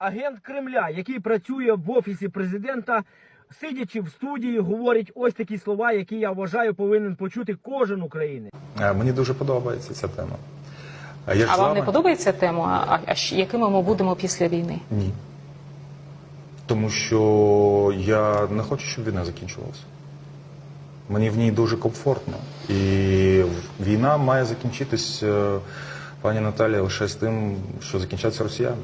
агент Кремля, який працює в офісі президента, сидячи в студії, говорить ось такі слова, які я вважаю повинен почути кожен українець. Е, Мені дуже подобається ця тема. А, я ж А вам вами? не подобається тема? А, а щ- якими ми будемо після війни? Ні. Тому що я не хочу, щоб війна закінчувалася. Мені в ній дуже комфортно. І війна має закінчитись, е, пані Наталія, лише з тим, що закінчаться росіяни.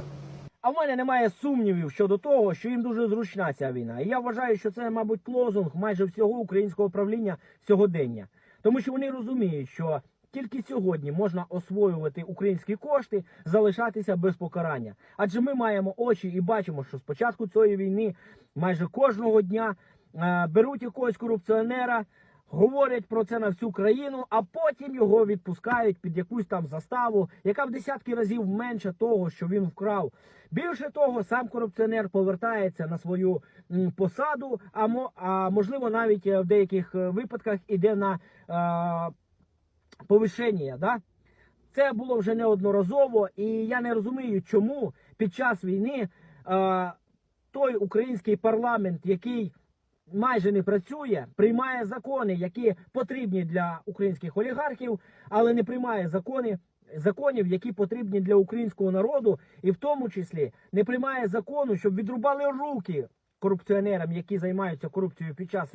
А в мене немає сумнівів щодо того, що їм дуже зручна ця війна. І я вважаю, що це, мабуть, лозунг майже всього українського правління сьогодення. Тому що вони розуміють, що тільки сьогодні можна освоювати українські кошти, залишатися без покарання. Адже ми маємо очі і бачимо, що з початку цієї війни майже кожного дня е, беруть якогось корупціонера. Говорять про це на всю країну, а потім його відпускають під якусь там заставу, яка в десятки разів менше того, що він вкрав. Більше того, сам корупціонер повертається на свою посаду, а, а можливо навіть е, в деяких е, випадках іде на е, повищення. Да? Це було вже неодноразово, і я не розумію, чому під час війни е, той український парламент, який майже не працює, приймає закони, які потрібні для українських олігархів, але не приймає закони. Законів, які потрібні для українського народу, і в тому числі не приймає закону, щоб відрубали руки корупціонерам, які займаються корупцією під час війни.